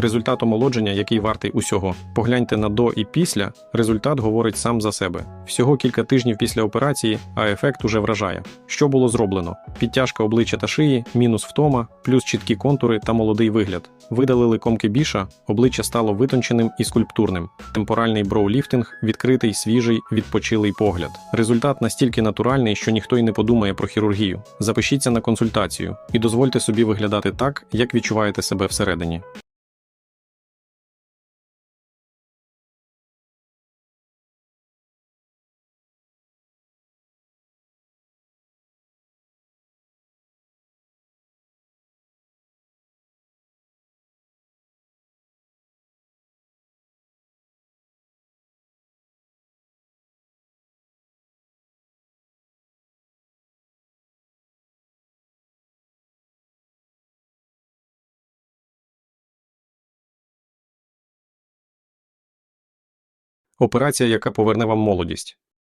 результат омолодження, який вартий усього. Погляньте на до і після. Результат говорить сам за себе. Всього кілька тижнів після операції, а ефект уже вражає. Що було зроблено? Підтяжка обличчя та шиї, мінус втома, плюс чіткі контури та молодий вигляд. Видалили комки біша, обличчя стало витонченим і скульптурним. Темпоральний броуліфтинг, відкритий, свіжий, відпочилий погляд. Результат настільки натуральний, що ніхто й не подумає про хірургію. Запишіться на консультацію і дозвольте собі виглядати так, як відчуваєте себе всередині. Операція, яка поверне вам молодість.